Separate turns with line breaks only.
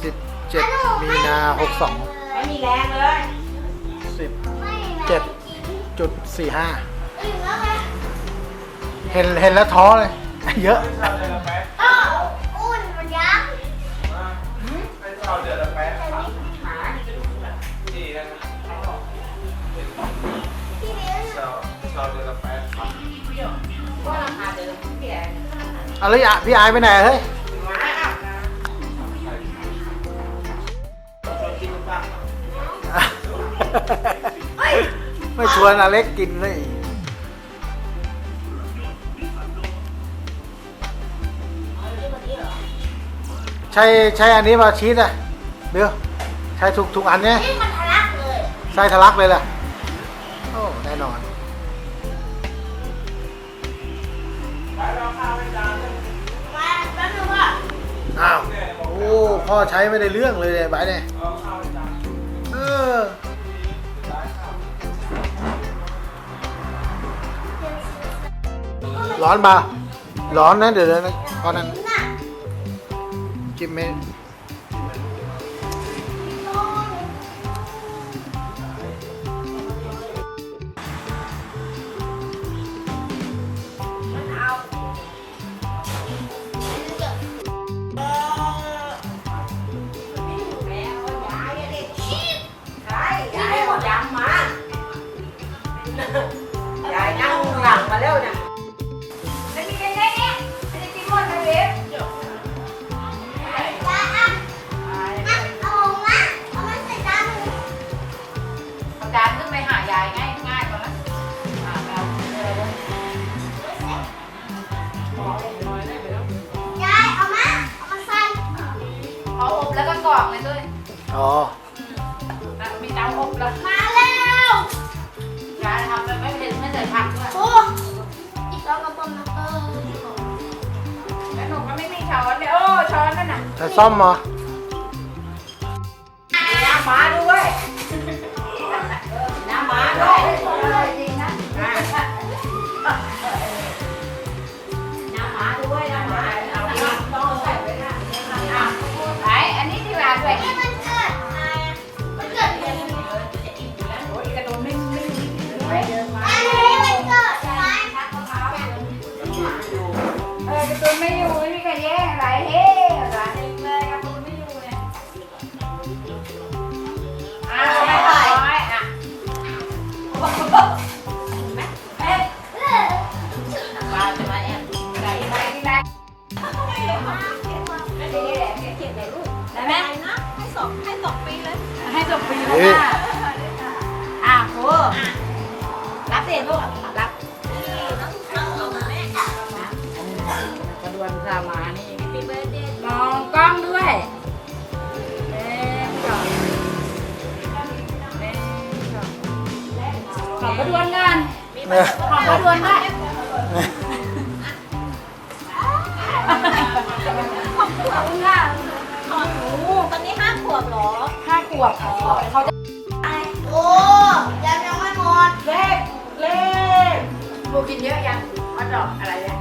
17 มีนา
ไม่มีแรงเลย
62 17.45 เห็นเห็นแล้วท้อเลย เยอะ
อุ่นมันยักษ์
หา
พี่เบล
ก็ราคาเดิมเปลี่ยน
อะไรอะ พี่อายไปไหนเฮ้ย ไม่ชวนอเล็กกินเลยใช่ใช่อันนี้มาชีสอะเบลใช้ทุกทุกอันเนี่ย
นี่มันทะลักเลย
ไส้ทะลักเลยล่ะโอ้แน่นอน
มาแป๊บนึงว่า
อ้าวโอ้พ่อใช้ไม่ได้เรื่องเลยเนี่ยใบเนี่ยเอ ร้อนปล่าร้อนนะเดี๋ยวเดี๋ยวนะพอนั้น
น่ะ
จิ้มไม่
แล้วก็กรอกเลยด้วย
อ๋อ
มีเตาอบแล้ว
มาแล้ว
ยายทำแบบไม่เผ็ดไม่ใส่ผักด้วย
โอ้อีกแล้วกระป๋องน้ำเออ
แล้วหนูก็ไม่มีช้อนเนี่ยโอ้ช้อนนั่นน่ะ
แต่ซ่อมเหรอ
มีน้ำม้าด้ ตุ้นไม่
อ
ยู่ไม่มีใครแย่งอะไรเฮ้ร้านเองเลยกระตุ้นไม่อยู่เนี่ยอะไม่ต่อยอะเฮ้ย
เออ
ปลาจะมาแอบไหนไหนที่ไหนไม่ได้แหละเขียนในรูปได้ไหม
นะให้สองให้สองปีเลย
ให้จบปีแล้วค่ะอะโหรับเสียลูก นสามานี่
ปีเบอร์เดย์
มองกล้องด้วยเล่นก่อนเล่นก่อนขอกระดวนกันขอบกระดวนด้วย
ขอบคุณค่ะขอบหนูตอนนี้ห้าขวบเหรอ
ห้าขวบเขาจะ
โอ้ยังยังไม่หมด
เลขเลขหนูกินเยอะยังฮอตดอกอะไรเนี่ย